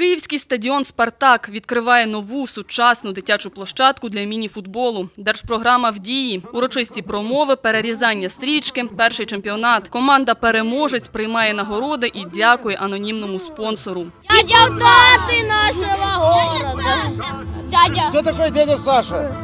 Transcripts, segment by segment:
Київський стадіон Спартак відкриває нову сучасну дитячу площадку для міні-футболу. Держпрограма в дії, урочисті промови, перерізання стрічки, перший чемпіонат. Команда переможець приймає нагороди і дякує анонімному спонсору. Депутаты нашего города. Дядя. Кто такой дядя Саша?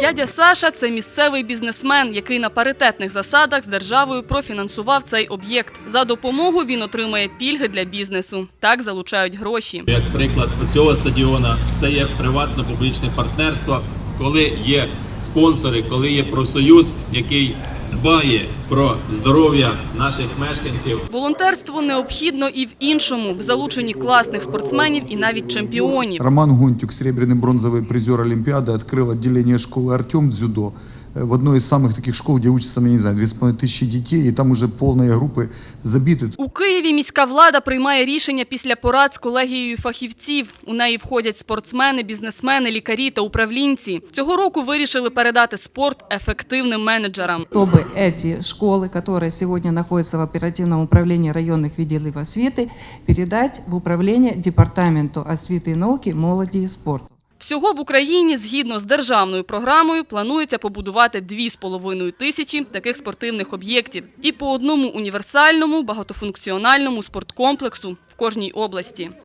Дядя Саша це місцевий бізнесмен, який на паритетних засадах з державою профінансував цей об'єкт. За допомогу він отримує пільги для бізнесу. Так залучають гроші. Як приклад цього стадіона, це є приватно-публічне партнерство, коли є спонсори, коли є профсоюз, який дбає про здоров'я наших мешканців. Волонтерство необхідно і в іншому, в залученні класних спортсменів і навіть чемпіонів. Роман Гунтюк, серебряный бронзовый призер Олимпиады, открыл отделение школы «Артем» дзюдо э, в одной из самых таких школ, где учатся, там, я не знаю, 2500 детей, и там уже полные группы забиты. У Києві міська влада приймає рішення після порад з колегією фахівців. У неї входять спортсмени, бізнесмени, лікарі та управлінці. Цього року вирішили передати спорт ефективним менеджерам. чтобы эти школы, которые сегодня находятся в оперативном управлении районных відділів освіти, передать в управление Департаменту освіти і науки, молоді і спорту. Всього в Україні, згідно з державною програмою, планується побудувати 2,5 тисячі таких спортивних об'єктів і по одному універсальному багатофункціональному спорткомплексу в кожній області.